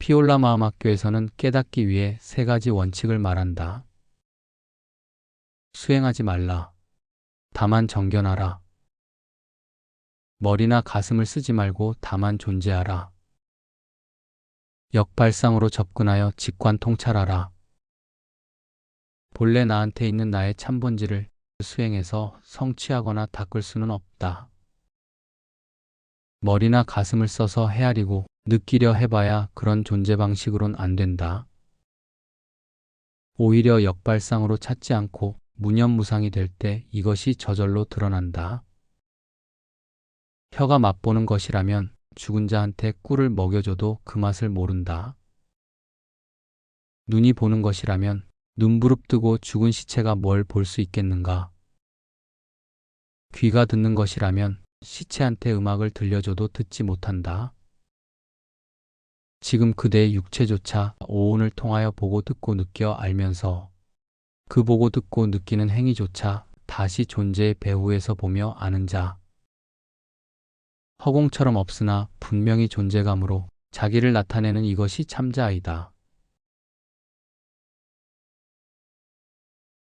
피올라 마음학교에서는 깨닫기 위해 세 가지 원칙을 말한다. 수행하지 말라. 다만 정견하라. 머리나 가슴을 쓰지 말고 다만 존재하라. 역발상으로 접근하여 직관 통찰하라. 본래 나한테 있는 나의 참본질을 수행해서 성취하거나 닦을 수는 없다. 머리나 가슴을 써서 헤아리고 느끼려 해봐야 그런 존재 방식으론 안 된다. 오히려 역발상으로 찾지 않고 무념무상이 될 때 이것이 저절로 드러난다. 혀가 맛보는 것이라면 죽은 자한테 꿀을 먹여줘도 그 맛을 모른다. 눈이 보는 것이라면 눈부릅 뜨고 죽은 시체가 뭘 볼 수 있겠는가? 귀가 듣는 것이라면 시체한테 음악을 들려줘도 듣지 못한다. 지금 그대의 육체조차 오온을 통하여 보고 듣고 느껴 알면서 그 보고 듣고 느끼는 행위조차 다시 존재의 배후에서 보며 아는 자. 허공처럼 없으나 분명히 존재감으로 자기를 나타내는 이것이 참자아이다.